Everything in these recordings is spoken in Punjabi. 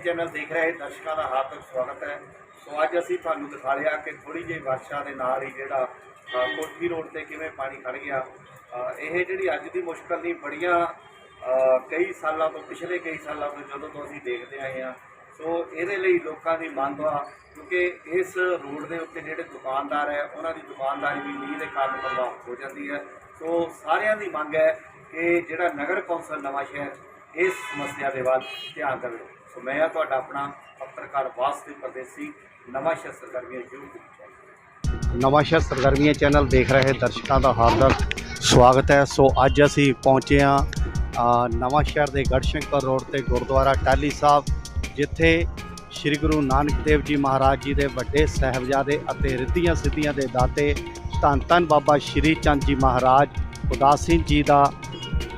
ਚੈਨਲ ਦੇਖ ਰਹੇ ਦਰਸ਼ਕਾਂ ਦਾ ਹਾਰਦਿਕ ਸਵਾਗਤ ਹੈ। ਸੋ ਅੱਜ ਅਸੀਂ ਤੁਹਾਨੂੰ ਦਿਖਾ ਲਿਆ ਕਿ ਥੋੜੀ ਜਿਹੀ ਵਰਸ਼ਾ ਦੇ ਨਾਲ ਹੀ ਜਿਹੜਾ ਕੋਠੀ ਰੋਡ ਤੇ ਕਿਵੇਂ ਪਾਣੀ ਖੜ ਗਿਆ। ਇਹ ਜਿਹੜੀ ਅੱਜ ਦੀ ਮੁਸ਼ਕਲ ਨਹੀਂ, ਬੜੀਆਂ ਕਈ ਸਾਲਾਂ ਤੋਂ, ਪਿਛਲੇ ਕਈ ਸਾਲਾਂ ਤੋਂ ਜਦੋਂ ਤੋਂ ਅਸੀਂ ਦੇਖਦੇ ਆਏ ਹਾਂ। ਸੋ ਇਹਦੇ ਲਈ ਲੋਕਾਂ ਦੀ ਮੰਗ ਆ, ਕਿਉਂਕਿ ਇਸ ਰੋਡ ਦੇ ਉੱਤੇ ਜਿਹੜੇ ਦੁਕਾਨਦਾਰ ਹੈ, ਉਹਨਾਂ ਦੀ ਦੁਕਾਨਦਾਰੀ ਵੀ ਮੀਂਹ ਦੇ ਕਾਰਨ ਪ੍ਰਭਾਵਿਤ ਹੋ ਜਾਂਦੀ ਹੈ। ਸੋ ਸਾਰਿਆਂ ਦੀ ਮੰਗ ਹੈ ਕਿ ਜਿਹੜਾ ਨਗਰ ਕੌਂਸਲ ਨਵਾਂ ਸ਼ਹਿਰ ਇਸ ਸਮੱਸਿਆ ਦੇ ਵੱਲ ਧਿਆਨ ਦੇਵੇ। ਸੋ ਮੈਂ ਆ ਤੁਹਾਡਾ ਆਪਣਾ ਪੱਤਰਕਾਰ ਵਾਸਤੇ ਪਰਦੇਸੀ ਨਵਾਂ ਸ਼ਹਿਰ ਸਰਗਰਮੀਆਂ YouTube ਚੈਨਲ। ਨਵਾਂ ਸ਼ਹਿਰ ਸਰਗਰਮੀਆਂ ਚੈਨਲ ਦੇਖ ਰਹੇ ਦਰਸ਼ਕਾਂ ਦਾ ਹਾਰਦਿਕ ਸਵਾਗਤ ਹੈ। ਸੋ ਅੱਜ ਅਸੀਂ ਪਹੁੰਚੇ ਹਾਂ ਅ, ਨਵਾਂ ਸ਼ਹਿਰ ਦੇ ਗੜਸ਼ੰਕਰ ਰੋਡ ਤੇ ਗੁਰਦੁਆਰਾ ਟਾਲੀ ਸਾਹਿਬ ਜਿੱਥੇ ਸ੍ਰੀ ਗੁਰੂ ਨਾਨਕ ਦੇਵ ਜੀ ਮਹਾਰਾਜ ਜੀ ਦੇ ਵੱਡੇ ਸਾਹਿਬਜ਼ਾਦੇ ਅਤੇ ਰਿੱਧੀਆਂ ਸਿੱਧੀਆਂ ਦੇ ਦਾਤੇ ਧੰਨ ਧੰਨ ਬਾਬਾ ਸ਼੍ਰੀ ਚੰਦ ਜੀ ਮਹਾਰਾਜ ਉਦਾਸੀਨ ਜੀ ਦਾ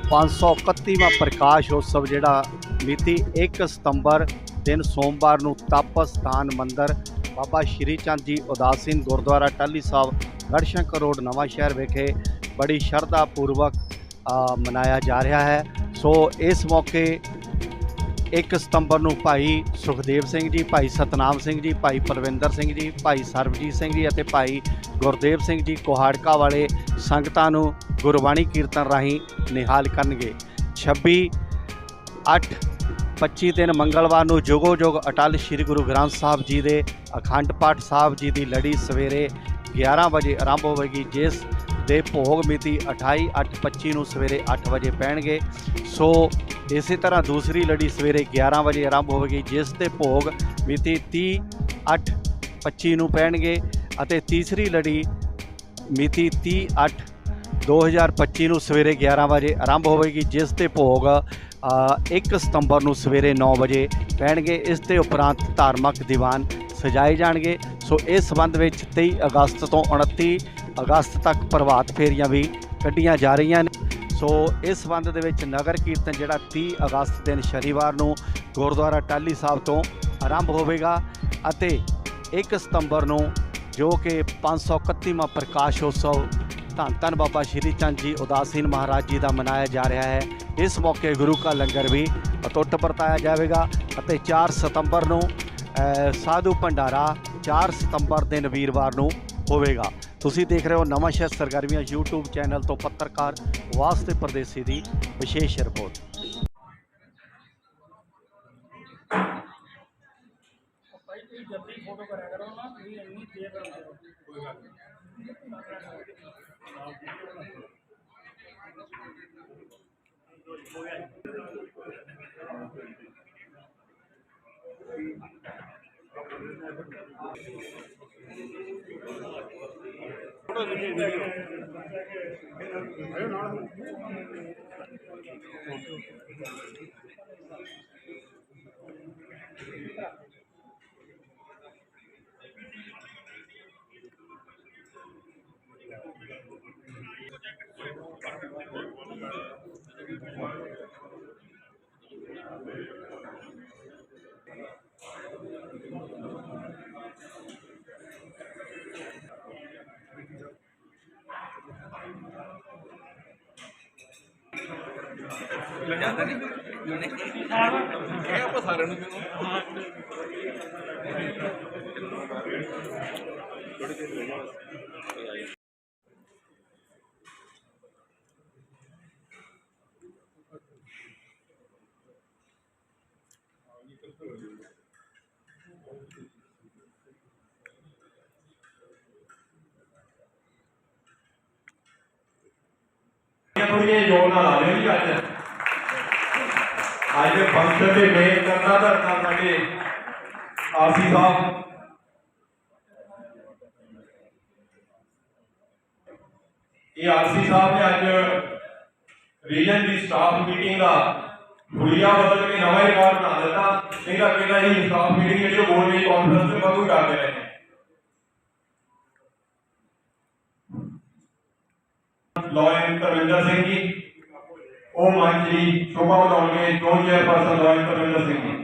531ਵਾਂ ਪ੍ਰਕਾਸ਼ ਉਤਸਵ ਜਿਹੜਾ ਮਿਤੀ 1 ਸਤੰਬਰ ਦਿਨ ਸੋਮਵਾਰ ਨੂੰ ਤਪ ਸਥਾਨ ਮੰਦਿਰ ਬਾਬਾ ਸ਼੍ਰੀ ਚੰਦ ਜੀ ਉਦਾਸੀਨ ਗੁਰਦੁਆਰਾ ਟਾਲੀ ਸਾਹਿਬ, ਗੜਸ਼ੰਕਰ ਰੋਡ, ਨਵਾਂ ਸ਼ਹਿਰ ਵਿਖੇ ਬੜੀ ਸ਼ਰਧਾ ਪੂਰਵਕ ਮਨਾਇਆ ਜਾ ਰਿਹਾ ਹੈ। ਸੋ ਇਸ ਮੌਕੇ 1 ਸਤੰਬਰ ਨੂੰ ਭਾਈ ਸੁਖਦੇਵ ਸਿੰਘ ਜੀ, ਭਾਈ ਸਤਨਾਮ ਸਿੰਘ ਜੀ, ਭਾਈ ਪਰਵਿੰਦਰ ਸਿੰਘ ਜੀ, ਭਾਈ ਸਰਬਜੀਤ ਸਿੰਘ ਜੀ ਅਤੇ ਭਾਈ ਗੁਰਦੇਵ ਸਿੰਘ ਜੀ ਕੋਹਾੜਕਾ ਵਾਲੇ ਸੰਗਤਾਂ ਨੂੰ ਗੁਰਬਾਣੀ ਕੀਰਤਨ ਰਾਹੀਂ ਨਿਹਾਲ ਕਰਨਗੇ। 26 8 25 ਦਿਨ ਮੰਗਲਵਾਰ ਨੂੰ ਜੋਗੋ ਜੋਗ ਅਟਲ ਸ੍ਰੀ ਗੁਰੂ ਗ੍ਰੰਥ ਸਾਹਿਬ ਜੀ ਦੇ ਅਖੰਡ ਪਾਠ ਸਾਹਿਬ ਜੀ ਦੀ ਲੜੀ ਸਵੇਰੇ 11 ਵਜੇ ਆਰੰਭ ਹੋਵੇਗੀ, ਜਿਸ ਦੇ ਭੋਗ ਮਿਤੀ 28 8 25 ਨੂੰ ਸਵੇਰੇ 8 ਵਜੇ ਪੈਣਗੇ। ਸੋ ਇਸੇ ਤਰ੍ਹਾਂ ਦੂਸਰੀ ਲੜੀ ਸਵੇਰੇ 11 ਵਜੇ ਆਰੰਭ ਹੋਵੇਗੀ, ਜਿਸ ਦੇ ਭੋਗ ਮਿਤੀ 30 8 25 ਨੂੰ ਪੈਣਗੇ ਅਤੇ ਤੀਸਰੀ ਲੜੀ ਮਿਤੀ 30 8 2025 ਨੂੰ ਸਵੇਰੇ 11 ਵਜੇ ਆਰੰਭ ਹੋਵੇਗੀ, ਜਿਸ 'ਤੇ ਭੋਗ 1 ਸਤੰਬਰ ਨੂੰ ਸਵੇਰੇ 9 ਵਜੇ ਪੈਣਗੇ, ਇਸ ਦੇ ਉਪਰੰਤ ਧਾਰਮਿਕ ਦੀਵਾਨ ਸਜਾਏ ਜਾਣਗੇ। ਸੋ ਇਸ ਸੰਬੰਧ ਵਿੱਚ 23 ਅਗਸਤ ਤੋਂ 29 ਅਗਸਤ ਤੱਕ ਪ੍ਰਭਾਤ ਫੇਰੀਆਂ ਵੀ ਕੱਢੀਆਂ ਜਾ ਰਹੀਆਂ ਨੇ। ਸੋ ਇਸ ਸੰਬੰਧ ਦੇ ਵਿੱਚ ਨਗਰ ਕੀਰਤਨ ਜਿਹੜਾ 30 ਅਗਸਤ ਦਿਨ ਸ਼ਨੀਵਾਰ ਨੂੰ ਗੁਰਦੁਆਰਾ ਟਾਲੀ ਸਾਹਿਬ ਤੋਂ ਆਰੰਭ ਹੋਵੇਗਾ ਅਤੇ 1 ਸਤੰਬਰ ਨੂੰ ਜੋ ਕਿ 531ਵਾਂ ਪ੍ਰਕਾਸ਼ ਉਤਸਵ ਧੰਨ ਧੰਨ ਬਾਬਾ ਸ਼੍ਰੀ ਚੰਦ ਜੀ ਉਦਾਸੀਨ ਮਹਾਰਾਜ ਜੀ ਦਾ ਮਨਾਇਆ ਜਾ ਰਿਹਾ ਹੈ। ਇਸ ਮੌਕੇ ਗੁਰੂ ਕਾ ਲੰਗਰ ਵੀ ਅਟੁੱਟ ਵਰਤਾਇਆ ਜਾਵੇਗਾ ਅਤੇ 4 ਸਤੰਬਰ ਨੂੰ ਸਾਧੂ ਭੰਡਾਰਾ 4 ਸਤੰਬਰ ਦਿਨ ਵੀਰਵਾਰ ਨੂੰ ਹੋਵੇਗਾ। ਤੁਸੀਂ ਦੇਖ ਰਹੇ ਹੋ ਨਵਾਂ ਸ਼ਹਿਰ ਸਰਗਰਮੀਆਂ YouTube ਚੈਨਲ ਤੋਂ ਪੱਤਰਕਾਰ ਵਾਸਤੇ ਪਰਦੇਸੀ ਦੀ ਵਿਸ਼ੇਸ਼ ਰਿਪੋਰਟ। ਭਾਈ ਤੁਸੀਂ ਜਲਦੀ ਫੋਟੋ ਕਰਿਆ ਕਰੋ ਨਾ ਤੁਸੀਂ ਇੰਨੀ ਦੇਰ ਕਰਦੇ ਹੋ। ਕੋਈ ਗੱਲ 何で? ਜ਼ਿਆਦਾ ਨਹੀਂ ਇਹ ਆਪਾਂ ਸਾਰਿਆਂ ਨੂੰ ਕਿਉਂ ਥੋੜੀਆਂ ਜੋਰ ਨਾਲ ਆ ਲਿਓ ਜੀ ਅੱਜ। ਅੱਜ ਦੇ ਫੰਕਸ਼ਨ ਦੇ ਮੇਨ ਕਰਨਾ ਧਰਨਾ ਸਾਡੇ ਆਰਸੀ ਸਾਹਿਬ ਇਹ ਆਰਸੀ ਸਾਹਿਬ ਨੇ ਅੱਜ ਰੀਜਨ ਦੀ ਸਟਾਫ ਮੀਟਿੰਗ ਦਾ ਹੁਲੀਆ ਬਦਲ ਕੇ ਨਵਾਂ ਰਿਕਾਰਡ ਬਣਾ ਦਿੱਤਾ ਨਹੀਂ ਤਾਂ ਪਹਿਲਾਂ ਹੀ ਸਟਾਫ ਮੀਟਿੰਗ ਜਿਹੜੀ ਉਹ ਬੋਲ ਰਹੀ ਕਾਨਫਰੰਸ ਤੇ ਵਾਧੂ ਕਰਦੇ ਰਹੇ ਨੇ ਲਾਇਨ ਤਰਵਿੰਦਰ ਸਿੰਘ ਜੀ ਉਹ ਮੰਚ ਦੀ ਸ਼ੋਭਾ ਵਧਾਉਣਗੇ ਚੋਣ ਚੇਅਰਪਰਸਨ ਲਾਇਨ ਤਰਵਿੰਦਰ ਸਿੰਘ ਜੀ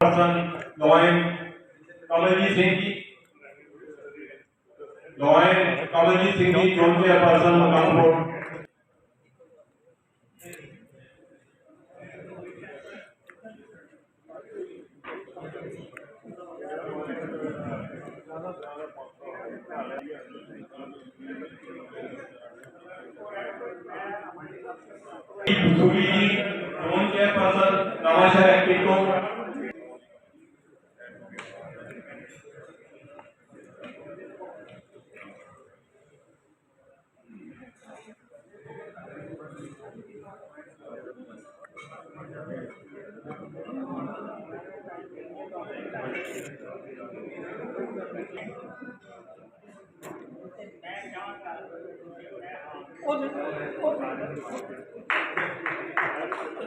person line Kamaljit Singh ji line Kamaljit Singh ji ਚੋਣ ਚੇਅਰਪਰਸਨ ਮਕਾਨਪੁਰ ਸੁਖੀ ਜੀ ਚੋਣ ਚੇਅਰਪਰਸਨ ਨਵਾਂ ਸ਼ਹਿਰ ਐਕਟਿਵ ਤੋਂ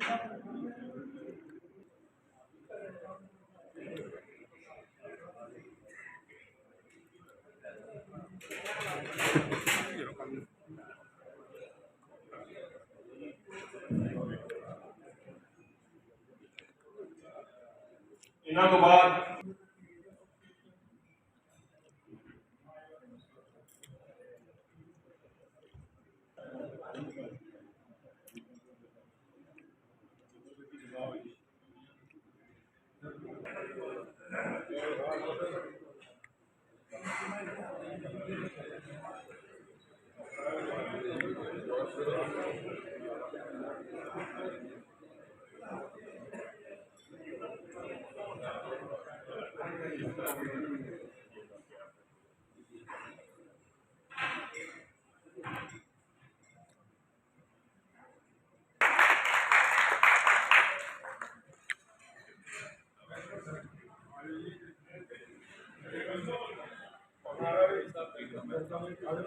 ਇਹਨਾਂ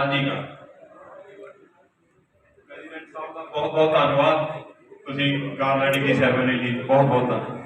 ਸਾਂਝੀ ਕਰ ਪ੍ਰੈਜ਼ੀਡੈਂਟ ਸਾਹਿਬ ਦਾ ਬਹੁਤ ਬਹੁਤ ਧੰਨਵਾਦ। ਤੁਸੀਂ ਗਾਰਲੈਂਡਿੰਗ ਦੀ ਸੈਰੇਮਨੀ ਲਈ ਬਹੁਤ ਬਹੁਤ ਧੰਨਵਾਦ।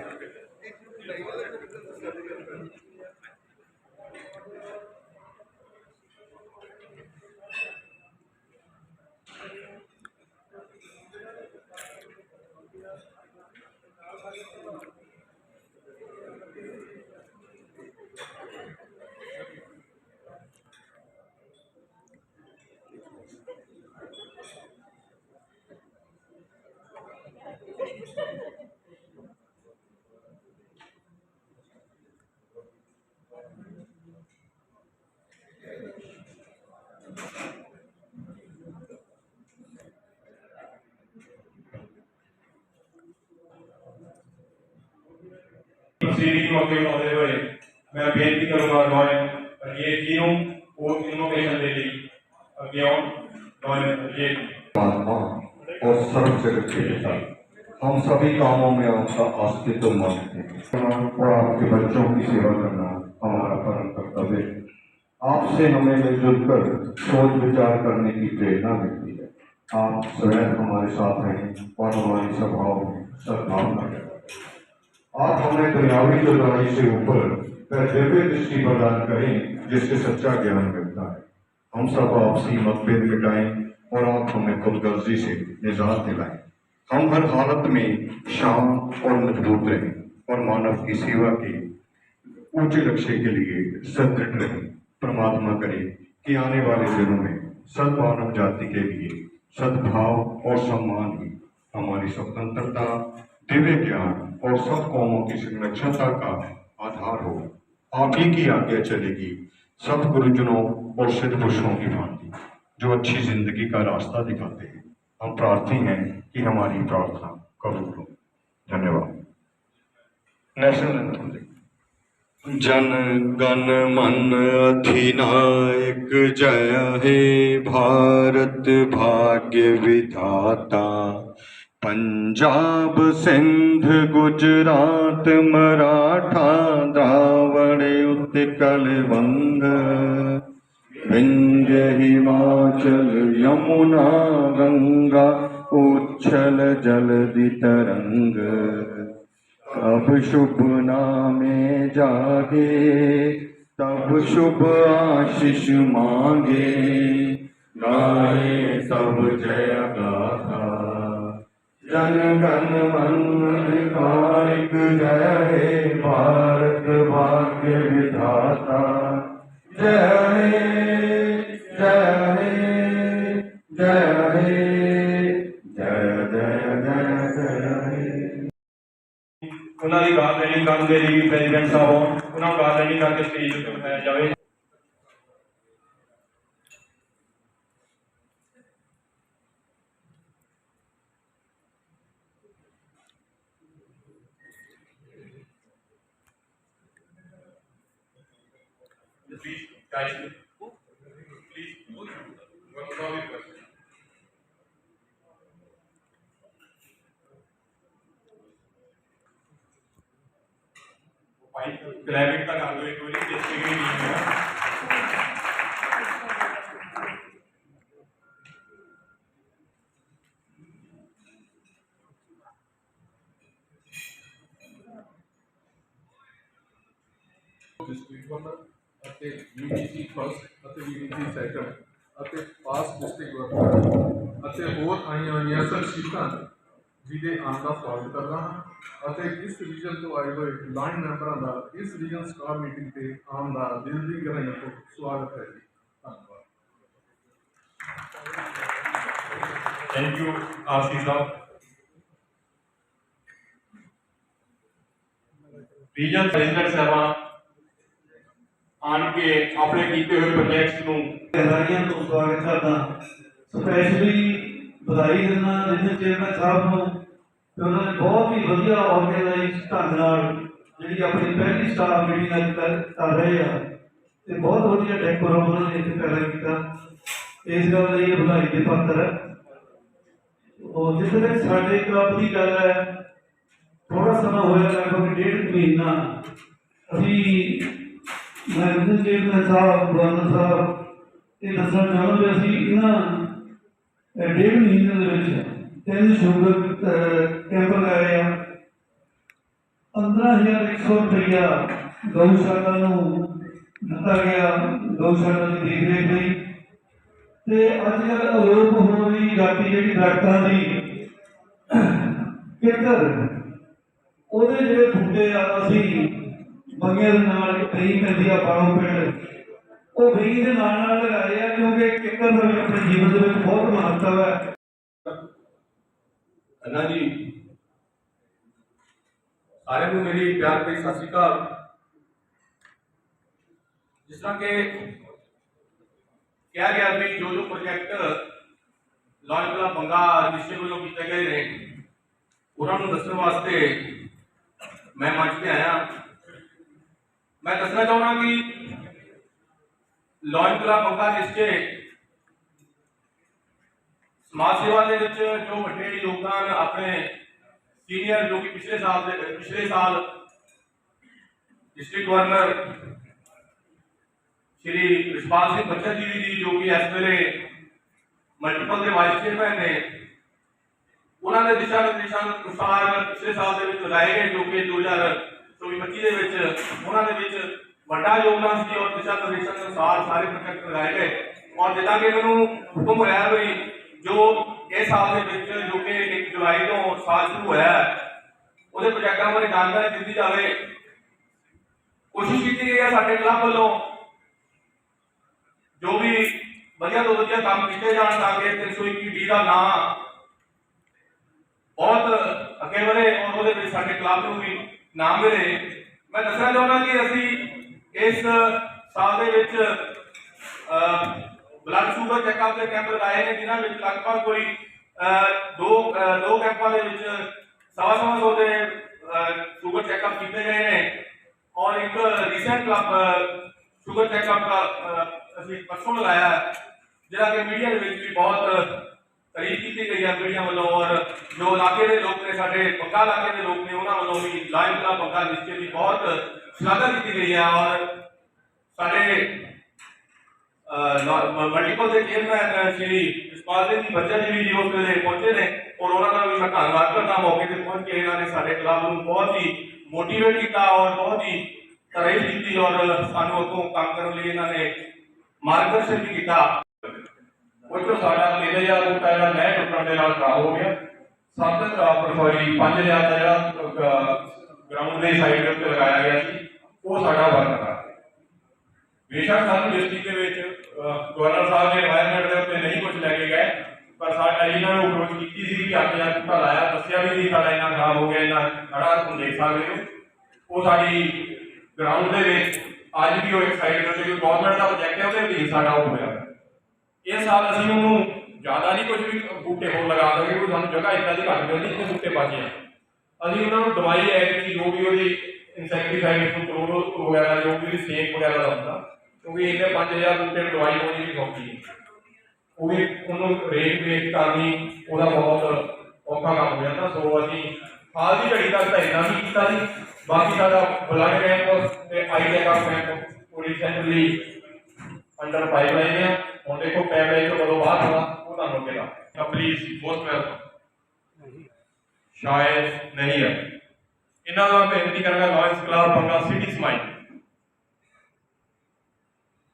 सीडी को अपडेट होते हुए मैं बेनती करूँगा नॉइन और ये तीनों वो तीनों के चंदे ली अभियान नॉइन ये और सर्व सुरक्षा के साथ हम सभी कामों में आपका अस्तित्व मानते हैं और आपके बच्चों की सेवा करना हमारा परम कर्तव्य आपसे हमें मिलजुल कर सोच विचार करने की प्रेरणा मिलती है आप स्वयं हमारे साथ हैं और हमारी सभाओं में सद्भावना आप हमें दुनियावी दुर्गाई से ऊपर दिव्य दृष्टि प्रदान करें, जिससे सच्चा ज्ञान मिलता है। हम सब आपसी मतभेद मिटाएँ और आप हमें खुदगर्जी से निजात दिलाएँ। हम हर हालत में शांत और मज़बूत रहें और मानव की सेवा के ऊँचे लक्ष्य के लिए सदृढ़ रहें। परमात्मा करे कि आने वाले दिनों में सद्मानव जाति के लिए सद्भाव और सम्मान ही हमारी स्वतंत्रता, दिव्य ज्ञान और सब कौमों की संरक्षणता का आधार हो। आप ही की आज्ञा चलेगी। सब गुरुजनों और सिद्ध पुरुषों की भांति जो अच्छी ज़िंदगी का रास्ता दिखाते हैं। हम प्रार्थी हैं कि हमारी प्रार्थना कबूल हो। धन्यवाद। नेशनल एंथम जन गण मन अधिनायक जय हे भारत भाग्य विधाता। ਪੰਜਾਬ ਸਿੰਧ ਗੁਜਰਾਤ ਮਰਾਠਾ ਦਰਾਵੜੇ ਉੱਤੇ ਕਲਵੰਗ ਵਿੰਜ ਹਿਮਾਚਲ ਯਮੁਨਾ ਗੰਗਾ ਉਛਲ ਜਲ ਦੀ ਤਰੰਗ ਅਬ ਸ਼ੁਭ ਨਾਮੇ ਜਾਗੇ ਤਬ ਸ਼ੁਭ ਆਸ਼ਿਸ਼ ਮੰਗੇ ਗਾਏ ਸਭ ਜੈ ਗਾਥਾ ਜਨ ਗਨ ਮਨ ਕਾਰਿਕ ਜੈ ਹੈ ਭਾਰਤ ਭਾਗਯ ਵਿਧਾਤਾ। ਜੈ ਹੈ ਜੈ ਹੈ ਜੈ ਹੈ, ਜੈ ਜੈ ਜੈ ਜੈ ਉਹਨਾਂ ਦੀ ਗੱਲ ਨਹੀਂ ਕਰਦੇ ਜੀ, ਪ੍ਰੈਜ਼ੀਡੈਂਟ ਸਾਹਿਬ, ਉਹਨਾਂ ਨੂੰ ਗੱਲ ਕਰਕੇ ਸਟੇਜ ਤੇ ਬਿਠਾਇਆ ਜਾਵੇ। ਅਤੇ ਪਾਸ ਡਿਸਟ੍ਰਿਕਟ ਵਰਕਰ ਅਤੇ ਹੋਰ ਆਈਆਂ ਹੋਈਆਂ ਸ਼ਖਸੀਅਤਾਂ ਜਿਹਦੇ ਆਉਣ ਦਾ ਸਵਾਗਤ ਕਰਦਾ ਹਾਂ ਅਤੇ ਇਸ ਰੀਜਨ ਤੋਂ ਆਏ ਹੋਏ ਲਾਈਨ ਮੈਂਬਰਾਂ ਦਾ ਇਸ ਰੀਜਨ ਸਟਾਫ ਮੀਟਿੰਗ ਤੇ ਆਉਣ ਦਾ ਦਿਲ ਦੀ ਗਹਿਰਾਈਆਂ ਤੋਂ ਸਵਾਗਤ ਹੈ ਜੀ ਧੰਨਵਾਦ ਥੈਂਕ ਯੂ ਆਰਸੀ ਸਾਹਿਬ ਰੀਜਨ ਪ੍ਰੈਜ਼ੀਡੈਂਟ ਸਾਹਿਬਾਨ ਆਣ ਕੇ ਆਪਣੇ ਕੀਤੇ ਹੋਏ ਪ੍ਰੋਜੈਕਟਸ ਨੂੰ ਵਧਾਈਆਂ ਤੋਂ ਸਵਾਗਤ ਕਰਦਾ। ਸਪੈਸ਼ਲੀ ਵਧਾਈ ਦਿੰਦਾ ਜਿਸ ਚੇਅਰਮੈਨ ਸਾਹਿਬ ਨੂੰ ਕਿ ਉਹਨਾਂ ਨੇ ਬਹੁਤ ਹੀ ਵਧੀਆ ਆਰਗੇਨਾਈਜ਼ ਢੰਗ ਨਾਲ ਜਿਹੜੀ ਆਪਣੀ ਪਹਿਲੀ ਸਟਾਫ ਮੀਟਿੰਗ ਕਰ ਰਹੇ ਆ, ਤੇ ਬਹੁਤ ਵਧੀਆ ਡੈਕੋਰਮ ਉਹਨਾਂ ਨੇ ਇੱਥੇ ਪੈਦਾ ਕੀਤਾ। ਇਸ ਗੱਲ ਲਈ ਵਧਾਈ ਦੇ ਪਾਤਰ ਹੈ। ਉਹ ਜਿੱਥੇ ਤੱਕ ਸਾਡੇ ਕਲੱਬ ਦੀ ਗੱਲ ਹੈ ਥੋੜਾ ਸਮਾਂ ਹੋਇਆ, ਲਗਭਗ ਡੇਢ ਮਹੀਨਾ, ਅਸੀਂ ਮੈਂ ਵਿਜਨ ਚੇਅਰਮੈਨ ਸਾਹਿਬ ਗਵਰਨਰ ਸਾਹਿਬ, ਇਹ ਦੱਸਣਾ ਚਾਹੁੰਦਾ ਵੀ ਅਸੀਂ, ਇਹਨਾਂ ਡੇਢ ਮਹੀਨੇ ਦੇ ਵਿੱਚ ਤਿੰਨ ਸ਼ੂਗਰ ਕੈਂਪ ਲਗਾਏ ਆ। 15100 ਰੁਪਇਆ ਗਊਸ਼ਾਲਾ ਨੂੰ ਦਿੱਤਾ ਗਿਆ, ਗਊਸ਼ਾਲਾ ਦੀ ਦੇਖ ਰੇਖ ਲਈ। ਤੇ ਅੱਜ ਕੱਲ ਅਲੋਪ ਹੋ ਰਹੀ ਜਾਤੀ ਜਿਹੜੀ ਦਰਖਤਾਂ ਦੀ ਕਿੱਕਰ ਉਹਦੇ ਜਿਹੜੇ ਬੂਟੇ ਆ, ਅਸੀਂ ਬੰਗਿਆਂ ਦੇ ਨਾਲ ਕਈ ਪੈਂਦੀ ਆ ਪਾਉ ਪਿੰਡ ਉਹ ਵੀ ਦੇ ਨਾਲ ਨਾਲ ਲਗਾਏ ਆ, ਕਿਉਂਕਿ ਕਿੱਕਰ ਦਾ ਵੀ ਆਪਣੇ ਜੀਵਨ ਦੇ ਵਿੱਚ ਬਹੁਤ ਮਹੱਤਵ ਹੈ। ਅੰਨਾ ਜੀ, ਸਾਰਿਆਂ ਨੂੰ ਮੇਰੀ ਪਿਆਰ ਭਰੀ ਸਤਿ ਸ਼੍ਰੀ ਅਕਾਲ। ਜਿਸ ਤਰ੍ਹਾਂ ਕਿ ਕਿਹਾ ਗਿਆ ਵੀ ਜੋ ਜੋ ਪ੍ਰੋਜੈਕਟ ਲਾਲ ਕਲਾ ਬੰਗਾ ਰਜਿਸਟਰ ਵੱਲੋਂ ਕੀਤੇ ਗਏ ਨੇ, ਉਹਨਾਂ ਨੂੰ ਦੱਸਣ ਵਾਸਤੇ ਮੈਂ ਮੰਚ ਤੇ ਆਇਆ। ਮੈਂ ਦੱਸਣਾ ਚਾਹੁੰਦਾ ਕਿ ਲਾਇਨ ਕਲੱਬ ਬੰਗਾ ਨਿਸ਼ਚੇ ਸਮਾਜ ਸੇਵਾ ਦੇ ਵਿੱਚ ਜੋ ਵੱਡੇ ਯੋਗਦਾਨ ਆਪਣੇ ਸੀਨੀਅਰ ਜੋ ਕਿ ਪਿਛਲੇ ਸਾਲ ਦੇ, ਪਿਛਲੇ ਸਾਲ ਡਿਸਟ੍ਰਿਕਟ ਗਵਰਨਰ ਸ਼੍ਰੀ ਰਿਸ਼ਪਾਲ ਸਿੰਘ ਬੱਚਾ ਜੀ ਦੀ ਜੋ ਕਿ ਇਸ ਵੇਲੇ ਮਲਟੀਪਲ ਦੇ ਵਾਈਸ ਚੇਅਰਮੈਨ ਨੇ, ਉਹਨਾਂ ਦੇ ਦਿਸ਼ਾ ਨਿਰਦੇਸ਼ਾਂ ਅਨੁਸਾਰ ਪਿਛਲੇ ਸਾਲ ਦੇ ਵਿੱਚ ਲਗਾਏ ਗਏ ਜੋ ਕਿ 2024-25 ਦੇ ਵਿੱਚ, ਉਹਨਾਂ ਦੇ ਵਿੱਚ ਵੱਡਾ ਯੋਗਦਾਨ ਸੀ ਔਰ ਦਿਸ਼ਾ ਨਿਰਦੇਸ਼ਾਂ ਦੇ ਅਨੁਸਾਰ ਸਾਰੇ ਪ੍ਰੋਜੈਕਟ ਲਗਾਏ ਗਏ। ਔਰ ਜਿੱਦਾਂ ਕਿ ਮੈਨੂੰ ਹੁਕਮ ਹੋਇਆ ਵੀ ਜੋ ਇਸ ਸਾਲ ਦੇ ਵਿੱਚ ਜੋ ਕਿ 1 ਜੁਲਾਈ ਤੋਂ ਸਾਲ ਸ਼ੁਰੂ ਹੋਇਆ ਉਹਦੇ ਪ੍ਰੋਜੈਕਟਾਂ ਬਾਰੇ ਜਾਣਕਾਰੀ ਦਿੱਤੀ ਜਾਵੇ। ਕੋਸ਼ਿਸ਼ ਕੀਤੀ ਗਈ ਹੈ ਸਾਡੇ ਕਲੱਬ ਵੱਲੋਂ ਜੋ ਵੀ ਵਧੀਆ ਤੋਂ ਵਧੀਆ ਕੰਮ ਕੀਤੇ ਜਾਣ ਤਾਂ ਕਿ 321 ਡੀ ਦਾ ਨਾਂ ਬਹੁਤ ਅੱਗੇ ਵਧੇ ਔਰ ਉਹਦੇ ਵਿੱਚ ਸਾਡੇ ਕਲੱਬ ਨੂੰ ਵੀ ਨਾਮ ਮਿਲੇ। ਮੈਂ ਦੱਸਣਾ ਚਾਹੁੰਦਾ ਕਿ ਅਸੀਂ ਇਸ ਸਾਲ ਦੇ ਵਿੱਚ ਬਲੱਡ ਸ਼ੂਗਰ ਚੈੱਕਅਪ ਦੇ ਕੈਂਪ ਲਗਾਏ ਨੇ, ਜਿਨ੍ਹਾਂ ਵਿੱਚ ਲਗਭਗ ਕੋਈ ਦੋ ਦੋ ਕੈਂਪਾਂ ਦੇ ਵਿੱਚ ਸਵਾ ਸਵਾ ਸੌ ਦੇ ਸ਼ੂਗਰ ਚੈੱਕਅਪ ਕੀਤੇ ਗਏ ਨੇ। ਔਰ ਇੱਕ ਰੀਸੈਂਟ ਕਲੱਬ ਸ਼ੂਗਰ ਚੈੱਕਅਪ ਦਾ ਅਸੀਂ ਪਰਸੋਂ ਲਗਾਇਆ ਜਿਹੜਾ ਕਿ ਮੀਡੀਆ ਦੇ ਵਿੱਚ ਵੀ ਬਹੁਤ ਤਾਰੀਫ ਕੀਤੀ ਗਈ ਹੈ ਮੀਡੀਆ ਵੱਲੋਂ ਔਰ ਜੋ ਇਲਾਕੇ ਦੇ ਲੋਕ ਨੇ, ਸਾਡੇ ਪੱਕਾ ਇਲਾਕੇ ਦੇ ਲੋਕ ਨੇ, ਉਹਨਾਂ ਵੱਲੋਂ ਵੀ ਲਾਈਵ ਕਲੱਬ ਪੱਕਾ ਨਿਸ਼ਚੇ ਦੀ ਬਹੁਤ ਸ਼ਲਾਘਾ ਕੀਤੀ ਗਈ ਹੈ ਔਰ ਸਾਡੇ ਮਲਟੀਪਲ ਦੇ ਚੇਅਰਮੈਨ ਸ਼੍ਰੀ ਇਸਪਾਲ ਸਿੰਘ ਜੀ ਬੱਚਾ ਜੀ ਵੀ ਜੀ ਉਸ ਵੇਲੇ ਪਹੁੰਚੇ ਨੇ ਔਰ ਉਹਨਾਂ ਦਾ ਵੀ ਮੈਂ ਧੰਨਵਾਦ ਕਰਦਾ ਮੌਕੇ ਤੇ ਪਹੁੰਚ ਕੇ ਇਹਨਾਂ ਨੇ ਸਾਡੇ ਕਲੱਬ ਨੂੰ ਬਹੁਤ ਹੀ ਮੋਟੀਵੇਟ ਕੀਤਾ ਔਰ ਬਹੁਤ ਹੀ ਤਾਰੀਫ ਕੀਤੀ ਔਰ ਸਾਨੂੰ ਅੱਗੋਂ ਕੰਮ ਕਰਨ ਲਈ ਇਹਨਾਂ ਨੇ ਮਾਰਗਦਰਸ਼ਨ ਵੀ ਕੀਤਾ। ਉਹ ਚੋਂ ਸਾਡਾ 3000 ਬੂਟਾ ਜਿਹੜਾ ਨਹਿ ਟੁੱਟਣ ਦੇ ਨਾਲ ਖਰਾਬ ਹੋ ਗਿਆ। 7 ਸੌਰੀ 5000 ਦਾ ਜਿਹੜਾ ਗਰਾਊਂਡ ਦੇ ਸਾਈਡ ਉੱਤੇ ਲਗਾਇਆ ਗਿਆ ਸੀ, ਉਹ ਸਾਡਾ ਵਰਕ ਕਰ ਬੇਸ਼ੱਕ ਸਾਨੂੰ ਡਿਸਟ੍ਰਿਕਟ ਦੇ ਵਿੱਚ ਗਵਰਨਰ ਸਾਹਿਬ ਨੇ এনवायरमेंट ਦੇ ਉੱਤੇ ਨਹੀਂ ਕੁਝ ਲੈ ਕੇ ਗਏ, ਪਰ ਸਾਡਾ ਇਹਨਾਂ ਨੂੰ ਅਪਰੋਚ ਕੀਤੀ ਸੀ ਕਿ ਆਪਣੇ ਆਪ ਤਾਂ ਲਾਇਆ, ਦੱਸਿਆ ਵੀ ਨਹੀਂ ਸਾਡਾ ਇਹਨਾਂ ਖਰਾਬ ਹੋ ਗਿਆ ਇਹਨਾਂ ਖੜਾ ਤੁਸੀਂ ਦੇਖ ਸਕਦੇ ਹੋ। ਉਹ ਸਾਡੀ ਗਰਾਊਂਡ ਦੇ ਵਿੱਚ, ਅੱਜ ਵੀ ਉਹ ਇੱਕ ਸਾਈਡ ਦੇ ਉੱਤੇ ਗਵਰਨਮੈਂਟ ਦਾ ਪ੍ਰੋਜੈਕਟ ਹੈ, ਉਹਦੇ ਵੀ ਸਾਡਾ ਹੋ ਗਿਆ ਇਹ ਸਾਲ ਅਸੀਂ ਉਹਨੂੰ ਜ਼ਿਆਦਾ ਨਹੀਂ ਕੁਝ ਵੀ ਬੂਟੇ ਹੋਰ ਲਗਾ ਦਾਂਗੇ ਕੋਈ ਸਾਨੂੰ ਜਗ੍ਹਾ ਇੱਦਾਂ ਦੀ ਘੱਟ ਮਿਲਦੀ ਜਿੱਥੇ ਬੂਟੇ ਬਚ ਜਾਣ ਅਸੀਂ ਉਹਨਾਂ ਨੂੰ ਦਵਾਈ ਐਡ ਕੀਤੀ ਜੋ ਵੀ ਉਹਦੀ ਇਨਸੈਕਟੀਸਾਈਡ ਕੰਟਰੋਲ ਵਗੈਰਾ, ਜੋ ਵੀ ਸੇਕ ਵਗੈਰਾ ਦਾ ਹੁੰਦਾ, ਕਿਉਂਕਿ ਇਹਨੇ 5000 ਬੂਟੇ ਦਵਾਈ ਹੋਣੀ ਵੀ ਸੌਖੀ ਹੈ। ਉਹ ਵੀ ਉਹਨੂੰ ਰੇਟ ਵੇਟ ਕਰਨੀ ਉਹਦਾ ਬਹੁਤ ਔਖਾ ਕੰਮ ਹੋ ਜਾਂਦਾ। ਸੋ ਅਸੀਂ ਹਾਲ ਦੀ ਘੜੀ ਤੱਕ ਤਾਂ ਇੰਨਾ ਵੀ ਕੀਤਾ ਸੀ। ਬਾਕੀ ਸਾਡਾ ਬਲੱਡ ਕੈਂਪ ਤੇ ਆਈ ਚੈੱਕਅਪ ਕੈਂਪ ਪੂਰੀ ਸੈਂਟਰਲੀ ਅੰਡਰ ਪਾਈਪਲਾਈਨ ਹੈ ਹੁਣ ਦੇਖੋ ਪਾਈਪਲਾਈਨ ਤੋਂ ਕਦੋਂ ਬਾਹਰ ਆਉਣਾ ਉਹ ਤੁਹਾਨੂੰ ਅੱਗੇ ਦਾ ਪਲੀਜ਼ ਮੋਸਟ ਵੈਲਕਮ ਸ਼ਾਇਦ ਨਹੀਂ ਹੈ ਇਹਨਾਂ ਦਾ ਬੇਨਤੀ ਕਰਾਂਗਾ lions club Banga city smile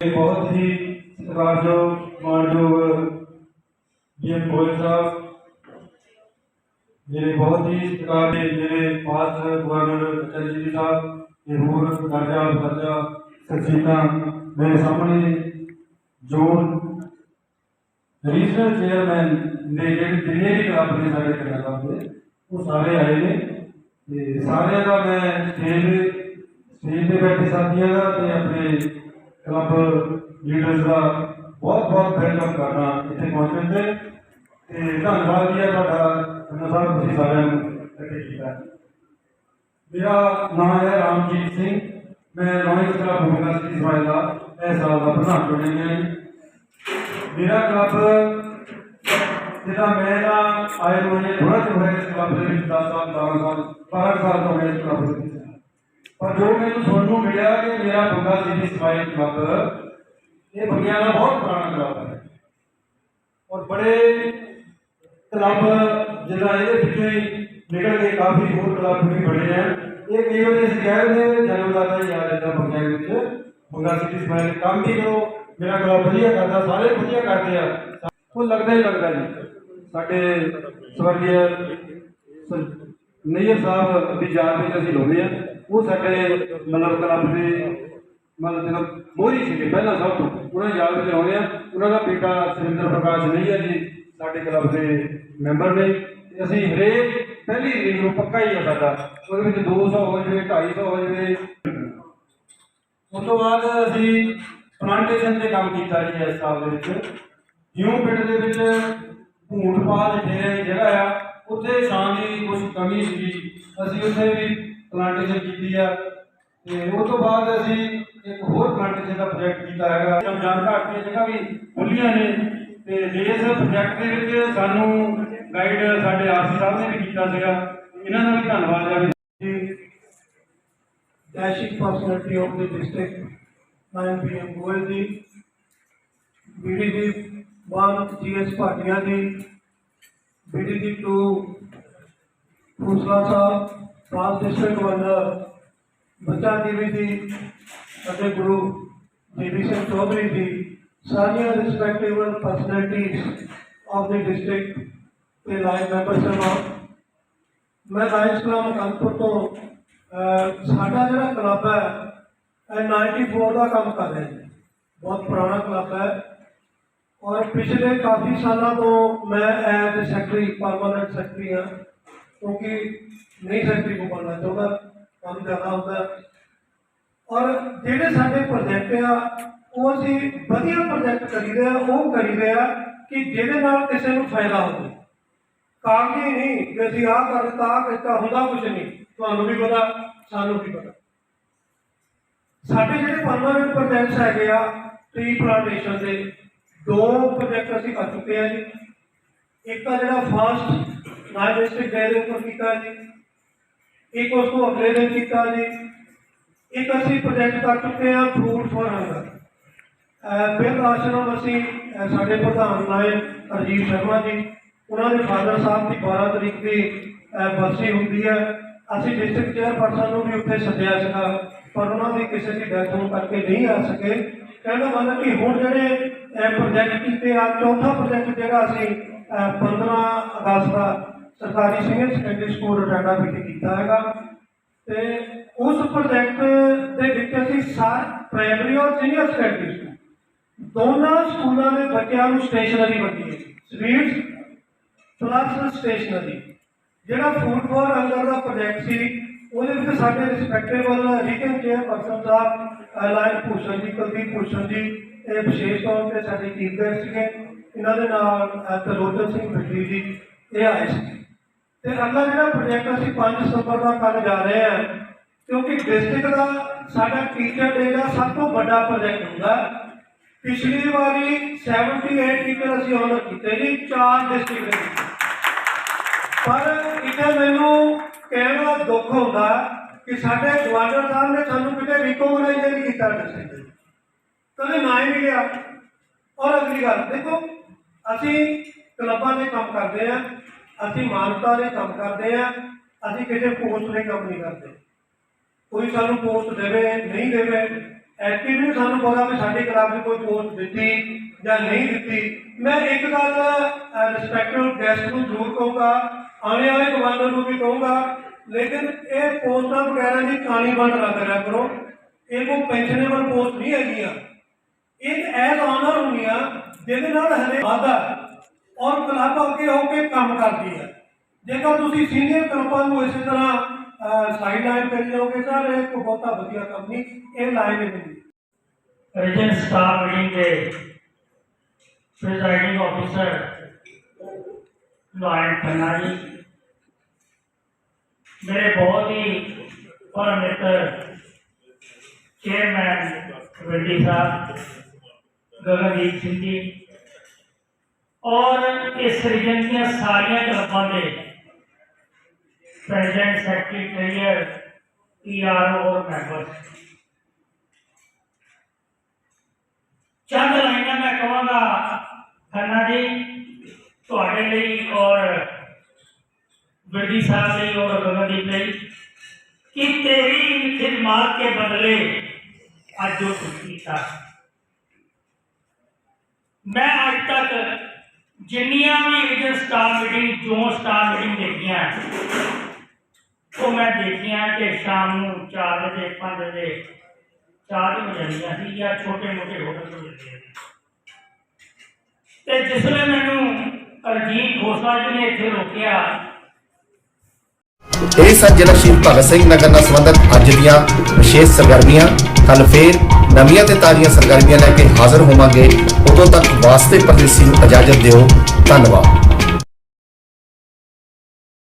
ਬਹੁਤ ਹੀ ਸਤਿਕਾਰਯੋਗ ਮਾਨਯੋਗ ਜੀ ਗੋਇਲ ਸਾਹਿਬ ਮੇਰੇ ਬਹੁਤ ਹੀ ਸਤਿਕਾਰ ਦੇ ਮੇਰੇ ਪਾਸ ਗਵਰਨਰ ਚੰਦੀ ਸਾਹਿਬ ਤੇ ਹੋਰ ਦਰਜਾ ਦਰਜਾ ਸਚੀਤਾ ਮੇਰੇ ਸਾਹਮਣੇ ਜੋਨ ਰੀਜਨਲ ਚੇਅਰਮੈਨ ਨੇ ਜਿਹੜੇ ਜਿੰਨੇ ਵੀ ਕਲੱਬ ਨੇ ਸਾਡੇ ਕਲੱਬ ਦੇ ਉਹ ਸਾਰੇ ਆਏ ਨੇ ਤੇ ਸਾਰਿਆਂ ਦਾ ਮੈਂ ਸਟੇਜ ਸਟੇਜ ਤੇ ਬੈਠੇ ਸਾਥੀਆਂ ਦਾ ਤੇ ਆਪਣੇ ਕਲੱਬ ਲੀਡਰਸ ਦਾ ਬਹੁਤ ਬਹੁਤ ਵੈਲਕਮ ਕਰਨਾ ਇੱਥੇ ਪਹੁੰਚਣ ਤੇ ਤੇ ਧੰਨਵਾਦ ਜੀ ਹੈ ਤੁਹਾਡਾ ਤੁਹਾਨੂੰ ਸਾਹਿਬ ਤੁਸੀਂ ਸਾਰਿਆਂ ਨੂੰ ਇਕੱਠੇ ਕੀਤਾ ਮੇਰਾ ਨਾਮ ਹੈ ਰਾਮਜੀਤ ਸਿੰਘ ਮੈਂ ਨੌਇਸ ਕਲੱਬ ਯੂਨੀਵਰਸਿਟੀ ਸਮਾਜ ਦਾ ਇਸ ਸਾਲ ਦਾ ਪ੍ਰਧਾਨ ਚੁਣਿਆ ਗਿਆ ਜੀ ਮੇਰਾ ਕਲੱਬ, ਜਿਹਦਾ ਮੈਂ ਨਾ ਆਏ ਹੋਏ ਇਹ ਥੋੜਾ ਜਿਹਾ ਹੋਇਆ ਇਸ ਕਲੱਬ ਦੇ ਵਿੱਚ 10 ਸਾਲ 12 ਸਾਲ 12 ਸਾਲ ਤੋਂ ਮੈਂ ਇਸ ਕਲੱਬ ਦੇ ਵਿੱਚ। ਪਰ ਜੋ ਮੈਨੂੰ ਸੁਣਨ ਨੂੰ ਮਿਲਿਆ ਕਿ ਮੇਰਾ ਬੰਗਾ ਸਿਟੀ ਸਮਾਜ ਕਲੱਬ, ਇਹ ਬੰਗਿਆਂ ਦਾ ਬਹੁਤ ਪੁਰਾਣਾ ਕਲੱਬ ਹੈ। ਔਰ ਬੜੇ ਕਲੱਬ ਜਿਹੜਾ ਇਹਦੇ ਵਿੱਚੋਂ ਹੀ ਨਿਕਲ ਕੇ ਕਾਫੀ ਹੋਰ ਕਲੱਬ ਵੀ ਬਣੇ ਆ। ਇਹ ਕਈ ਵਾਰੀ ਅਸੀਂ ਕਹਿ ਦਿੰਦੇ ਜਨਮ ਦਾ ਤਾਂ ਯਾਦ ਇਦਾਂ ਬੰਗਿਆਂ ਵਿੱਚ। ਬੰਗਾ ਸਿਟੀ ਸਮਾਜ ਕੰਮ ਵੀ ਕਰੋ ਮੇਰਾ ਕਲੱਬ ਵਧੀਆ ਕਰਦਾ, ਸਾਰੇ ਵਧੀਆ ਕਰਦੇ ਆ। ਉਹ ਲੱਗਦਾ ਹੀ ਲੱਗਦਾ ਜੀ। ਸਾਡੇ ਸਵਰਗੀ ਸ- ਸਾਹਿਬ ਦੀ ਯਾਦ ਵਿੱਚ ਅਸੀਂ ਲਾਉਂਦੇ ਆ। ਉਹ ਸਾਡੇ ਮਤਲਬ ਕਲੱਬ ਦੇ ਮਤਲਬ ਜਿਹੜਾ ਮੋਹਰੀ ਸੀਗੇ, ਪਹਿਲਾਂ ਸਭ ਤੋਂ। ਉਹਨਾਂ ਦੀ ਯਾਦ ਵਿੱਚ ਲਾਉਂਦੇ ਆ। ਉਹਨਾਂ ਦਾ ਬੇਟਾ ਸੁਰਿੰਦਰ ਪ੍ਰਕਾਸ਼ ਨਈਅਰ ਜੀ, ਸਾਡੇ ਕਲੱਬ ਦੇ ਮੈਂਬਰ ਨੇ। ਅਸੀਂ ਹਰੇਕ ਪਹਿਲੀ ਤਰੀਕ ਨੂੰ ਪੱਕਾ ਹੀ ਆ ਸਾਡਾ। ਉਹਦੇ ਵਿੱਚ 200 ਹੋ ਜਾਵੇ 250 ਹੋ ਜਾਵੇ। ਉਸ ਤੋਂ ਬਾਅਦ ਅਸੀਂ ਪਲਾਂਟੇਸ਼ਨ ਤੇ ਕੰਮ ਕੀਤਾ ਜੀ ਇਸ ਸਾਲ ਦੇ ਵਿੱਚ। ਜਿਉਂ ਪਿੰਡ ਦੇ ਵਿੱਚ ਭੂੰਡ ਪਾ ਦੀ ਜਗ੍ਹਾ ਆ, ਉੱਥੇ ਛਾਂ ਦੀ ਕੁਝ ਕਮੀ ਸੀ ਅਸੀਂ ਉੱਥੇ ਵੀ ਪਲਾਂਟੇਸ਼ਨ ਕੀਤੀ ਆ। ਤੇ ਉਸ ਤੋਂ ਬਾਅਦ ਅਸੀਂ ਇੱਕ ਹੋਰ ਪਲਾਂਟੇਸ਼ਨ ਦਾ ਪ੍ਰੋਜੈਕਟ ਕੀਤਾ ਹੈਗਾ। ਰਮਜ਼ਾਨ ਘਾਟ ਦੀਆਂ ਜਗ੍ਹਾ ਵੀ ਖੁੱਲੀਆਂ ਨੇ। ਤੇ ਇਸ ਪ੍ਰੋਜੈਕਟ ਦੇ ਵਿੱਚ ਸਾਨੂੰ ਗਾਈਡ ਸਾਡੇ ਆਰਸੀ ਸਾਹਿਬ ਨੇ ਵੀ ਕੀਤਾ ਸੀਗਾ। ਇਹਨਾਂ ਦਾ ਵੀ ਧੰਨਵਾਦ ਹੈ ਜੀ। Dashing personality of the district, 9 PM Goel ji, BDG 1 GS Bhatia ji, BDG 2 Khusla Sahab, Past District Governor, ਬੱਚਾ ਦੇਵੀ ਜੀ ਅਤੇ ਗੁਰੂ ਦੇਵੀ ਸਿੰਘ ਚੌਧਰੀ ਜੀ ਸਾਰੀਆਂ respectable personalities of the district ਤੇ ਲਾਈਨ ਮੈਂਬਰ ਸਾਹਿਬਾਨ ਮੈਂ ਰਾਈਸ ਕਲੱਬ ਕਾਨਪੁਰ ਤੋਂ ਅਹ, ਸਾਡਾ ਜਿਹੜਾ ਕਲੱਬ ਹੈ ਇਹ 94 ਦਾ ਕੰਮ ਕਰ ਰਿਹਾ ਜੀ। ਬਹੁਤ ਪੁਰਾਣਾ ਕਲੱਬ ਹੈ। ਔਰ ਪਿਛਲੇ ਕਾਫੀ ਸਾਲਾਂ ਤੋਂ ਮੈਂ ਐਜ਼ ਸੈਕਟਰੀ ਪਰਮਾਨੈਂਟ ਸੈਕਟਰੀ ਹਾਂ। ਕਿਉਂਕਿ ਨਹੀਂ ਸੈਕਟਰੀ ਕੋ ਬਣਨਾ ਚਾਹੁੰਦਾ ਕੰਮ ਜ਼ਿਆਦਾ ਹੁੰਦਾ। ਔਰ ਜਿਹੜੇ ਸਾਡੇ ਪ੍ਰੋਜੈਕਟ ਆ, ਉਹ ਅਸੀਂ ਵਧੀਆ ਪ੍ਰੋਜੈਕਟ ਕਰੀਦੇ ਆ, ਉਹ ਕਰੀ ਰਿਹਾ ਕਿ ਜਿਹਦੇ ਨਾਲ ਕਿਸੇ ਨੂੰ ਫਾਇਦਾ ਹੋਵੇ। ਕਾਗਜ਼ੀ ਨਹੀਂ ਕਿ ਅਸੀਂ ਆਹ ਕਰ ਦਿੱਤਾ, ਆਹ ਕੀਤਾ, ਹੁੰਦਾ ਕੁਝ ਨਹੀਂ। ਤੁਹਾਨੂੰ ਵੀ ਪਤਾ, ਸਾਨੂੰ ਵੀ ਪਤਾ। ਸਾਡੇ ਜਿਹੜੇ ਪਰਮਾਨੈਂਟ ਪ੍ਰੋਜੈਕਟਸ ਹੈਗੇ ਆ ਟ੍ਰੀ ਪਲਾਂਟੇਸ਼ਨ ਦੇ ਦੋ ਪ੍ਰੋਜੈਕਟ ਅਸੀਂ ਕਰ ਚੁੱਕੇ ਆ ਜੀ। ਇੱਕ ਆ ਜਿਹੜਾ ਫਾਸਟ ਨਾਇਬ ਡਿਸਟ੍ਰਿਕਟ ਦੇ ਉੱਪਰ ਕੀਤਾ ਜੀ। ਇੱਕ ਉਸ ਤੋਂ ਅਗਲੇ ਦਿਨ ਕੀਤਾ ਜੀ। ਇੱਕ ਅਸੀਂ ਪ੍ਰੋਜੈਕਟ ਕਰ ਚੁੱਕੇ ਆ ਫਰੂਟ ਫॉर ਹੰਗਰ ਫਿਰ ਆਸ਼ਰਮ ਅਸੀਂ ਸਾਡੇ ਪ੍ਰਧਾਨ ਲਾਏ ਅਰਜੀਤ ਸ਼ਰਮਾ ਜੀ। ਉਹਨਾਂ ਦੇ ਫਾਦਰ ਸਾਹਿਬ ਦੀ 12 ਤਰੀਕ ਦੀ ਅਹ, ਬਰਸੀ ਹੁੰਦੀ ਹੈ ਅਸੀਂ ਡਿਸਟ੍ਰਿਕਟ ਚੇਅਰਪਰਸਨ ਨੂੰ ਵੀ ਉੱਥੇ ਸੱਦਿਆ ਸੀਗਾ। ਪਰ ਉਹਨਾਂ ਦੀ ਕਿਸੇ ਦੀ ਡੈਥ ਹੋਣ ਕਰਕੇ ਨਹੀਂ ਆ ਸਕੇ। ਕਹਿੰਦਾ ਮਤਲਬ ਕਿ ਹੁਣ ਜਿਹੜੇ ਪ੍ਰੋਜੈਕਟ ਕੀਤੇ ਆ ਚੌਥਾ ਪ੍ਰੋਜੈਕਟ ਜਿਹੜਾ ਅਸੀਂ ਅਹ, 15 ਅਗਸਤ ਦਾ ਸਰਕਾਰੀ ਸੀਨੀਅਰ ਸੈਕੰਡਰੀ ਸਕੂਲ ਰਟਾਂਡਾ ਵਿੱਚ ਕੀਤਾ ਹੈਗਾ। ਤੇ ਉਸ ਪ੍ਰੋਜੈਕਟ ਦੇ ਵਿੱਚ ਅਸੀਂ ਸਾਰ ਪ੍ਰਾਇਮਰੀ ਔਰ ਸੀਨੀਅਰ ਸੈਕੰਡਰੀ ਸਕੂਲ ਦੋਨਾਂ ਸਕੂਲਾਂ ਦੇ ਬੱਚਿਆਂ ਨੂੰ ਸਟੇਸ਼ਨਰੀ ਵੰਡੀ ਹੈ। ਸਵੀਟਸ ਪਲੱਸ ਸਟੇਸ਼ਨਰੀ ਜਿਹੜਾ ਫੂਡ ਫॉर ਅੰਦਰ ਦਾ ਪ੍ਰੋਜੈਕਟ ਸੀ ਉਹਦੇ ਵਿੱਚ ਸਾਡੇ ਰਿਸਪੈਕਟੇਬਲ ਰੀਜਨ ਚੇਅਰਪਰਸਨ ਸਾਹਿਬ ਲਾਇਨ ਭੂਸ਼ਣ ਜੀ ਕੁਲਦੀਪ ਭੂਸ਼ਣ ਜੀ ਇਹ ਵਿਸ਼ੇਸ਼ ਤੌਰ ਤੇ ਸਾਡੇ ਚੀਫ ਗੈਸਟ ਸੀਗੇ। ਇਹਨਾਂ ਦੇ ਨਾਲ ਅਹ, ਤਰਲੋਚਨ ਸਿੰਘ ਬਿੱਲੀ ਜੀ ਇਹ ਆਏ ਸੀ। ਤੇ ਅਗਲਾ ਜਿਹੜਾ ਪ੍ਰੋਜੈਕਟ ਅਸੀਂ 5 ਸਤੰਬਰ ਦਾ ਕਰਨ ਜਾ ਰਹੇ ਹਾਂ ਕਿਉਂਕਿ ਡਿਸਟ੍ਰਿਕਟ ਦਾ ਸਾਡਾ ਟੀਚਰ ਡੇ ਦਾ ਸਭ ਤੋਂ ਵੱਡਾ ਪ੍ਰੋਜੈਕਟ ਹੁੰਦਾ। ਪਿਛਲੀ ਵਾਰੀ 78 ਟੀਚਰ ਅਸੀਂ ਆਨਰ ਕੀਤੇ ਜੀ ਚਾਰ ਡਿਸਟ੍ਰਿਕਟ ਪਰ ਇੱਥੇ ਮੈਨੂੰ ਕਹਿਣ ਦਾ ਦੁੱਖ ਹੁੰਦਾ ਕਿ ਸਾਡੇ ਗਵਰਨਰ ਸਾਹਿਬ ਨੇ ਸਾਨੂੰ ਕਿਤੇ ਰਿਕੋਗਨਾਈਜ਼ ਨਹੀਂ ਕੀਤਾ ਡਿਸਟ੍ਰਿਕਟ ਕਦੇ ਨਾ ਹੀ ਨਹੀਂ ਔਰ ਅਗਲੀ ਗੱਲ, ਦੇਖੋ, ਅਸੀਂ ਕਲੱਬਾਂ ਦੇ ਕੰਮ ਕਰਦੇ ਆ ਅਸੀਂ ਮਾਨਵਤਾ ਦੇ ਕੰਮ ਕਰਦੇ ਆ ਅਸੀਂ ਕਿਸੇ ਪੋਸਟ ਦੇ ਕੰਮ ਨਹੀਂ ਕਰਦੇ। ਕੋਈ ਸਾਨੂੰ ਪੋਸਟ ਦੇਵੇ, ਨਹੀਂ ਦੇਵੇ ਐਕਟਿਵ ਨੂੰ ਸਾਨੂੰ ਪਤਾ ਵੀ ਸਾਡੇ ਕਲੱਬ ਨੇ ਕੋਈ ਪੋਸਟ ਦਿੱਤੀ ਜਾਂ ਨਹੀਂ ਦਿੱਤੀ। ਮੈਂ ਇੱਕ ਗੱਲ ਰਿਸਪੈਕਟਡ ਗੈਸਟ ਨੂੰ ਜ਼ਰੂਰ ਕਹੂੰਗਾ ਆਉਣੇ ਵਾਲੇ ਗਵਰਨਰ ਨੂੰ ਵੀ ਕਹੂੰਗਾ, ਲੇਕਿਨ ਇਹ ਪੋਸਟਾਂ ਵਗੈਰਾ ਦੀ ਕਹਾਣੀ ਬਣ ਨਾ ਕਰਿਆ ਕਰੋ। ਇਹ ਕੋਈ ਪੈਨਸ਼ਨੇਬਲ ਪੋਸਟ ਨਹੀਂ ਹੈਗੀਆਂ। ਇੱਕ ਐਜ਼ ਆਨਰ ਹੁੰਦੀਆਂ, ਜਿਹਦੇ ਨਾਲ ਹਲੇ ਵਾਧਾ ਔਰ ਕਲੱਬ ਅੱਗੇ ਹੋ ਕੇ ਕੰਮ ਕਰਦੀ ਹੈ। ਜੇਕਰ ਤੁਸੀਂ ਸੀਨੀਅਰ ਕਲੱਬਾਂ ਨੂੰ ਇਸੇ ਤਰ੍ਹਾਂ ਸਾਈਡ ਲਾਈਨ ਕਰੀ ਜਾਓਗੇ, ਸਰ, ਇਹ ਕੋਈ ਬਹੁਤਾ ਵਧੀਆ ਕੰਮ ਨਹੀਂ। ਇਹ ਲਾਈਨ ਨਹੀਂ ਹੁੰਦੀ ਸਟਾਫ ਮੀਟਿੰਗ ਦੇ presiding officer lion Khanna ji ਮੇਰੇ ਬਹੁਤ ਹੀ ਪਰਮ ਮਿੱਤਰ ਚੇਅਰਮੈਨ ਕਮੇਟੀ ਸਾਹਿਬ ਗਗਨਦੀਪ ਸਿੰਘ ਜੀ ਔਰ ਇਸ ਰੀਜਨ ਦੀਆਂ ਸਾਰੀਆਂ ਕਲੱਬਾਂ ਦੇ ਪ੍ਰੈਜ਼ੀਡੈਂਟ ਸੈਕਟਰੀ ਟ੍ਰੇਨਰ ਪੀਆਰਓ ਔਰ ਮੈਂਬਰਸ ਚੰਦ ਲਾਈਨਾਂ ਮੈਂ ਕਹਾਂਗਾ ਖੰਨਾ ਜੀ ਤੁਹਾਡੇ ਲਈ ਔਰ ਬਿਰਦੀ ਸਾਹਿਬ ਲਈ ਔਰ ਗਗਨਦੀਪ ਲਈ ਕਿ ਤੇਰੀ ਖਿਦਮਤ ਕੇ ਬਦਲੇ, ਅੱਜ ਜੋ ਕੁਛ ਕੀਤਾ ਮੈਂ ਅੱਜ ਤੱਕ ਜਿੰਨੀਆਂ ਵੀ ਰੀਜਨ ਸਟਾਫ ਮੀਟਿੰਗ ਜੋ ਸਟਾਫ ਮੀਟਿੰਗ ਦੇਖੀਆਂ ਉਹ ਮੈਂ ਦੇਖੀਆਂ ਕਿ ਸ਼ਾਮ ਨੂੰ 4 ਵਜੇ 5 ਵਜੇ, ਚਾਰ ਹੋ ਜਾਂਦੀਆਂ ਸੀ ਜਾਂ ਛੋਟੇ ਮੋਟੇ ਹੋਟਲ ਤੋਂ ਜਾਂਦੀਆਂ ਤੇ ਜਿਸ ਵੇਲੇ ਮੈਨੂੰ ਅਰਜੀਤ ਖੋਸਲਾ ਜੀ ਨੇ ਇੱਥੇ ਰੋਕਿਆ। ਇਹ ਸਨ ਜ਼ਿਲ੍ਹਾ ਸ਼ਹੀਦ ਭਗਤ ਸਿੰਘ ਨਗਰ ਨਾਲ ਸੰਬੰਧਿਤ ਅੱਜ ਦੀਆਂ ਵਿਸ਼ੇਸ਼ ਸਰਗਰਮੀਆਂ। ਕੱਲ ਫੇਰ ਨਵੀਆਂ ਤੇ ਤਾਜ਼ੀਆਂ ਸਰਗਰਮੀਆਂ ਲੈ ਕੇ ਹਾਜ਼ਰ ਹੋਵਾਂਗੇ। ਉਦੋਂ ਤੱਕ ਵਾਸਤੇ ਪਰਦੇਸੀ ਨੂੰ ਇਜਾਜ਼ਤ ਦਿਓ। ਧੰਨਵਾਦ।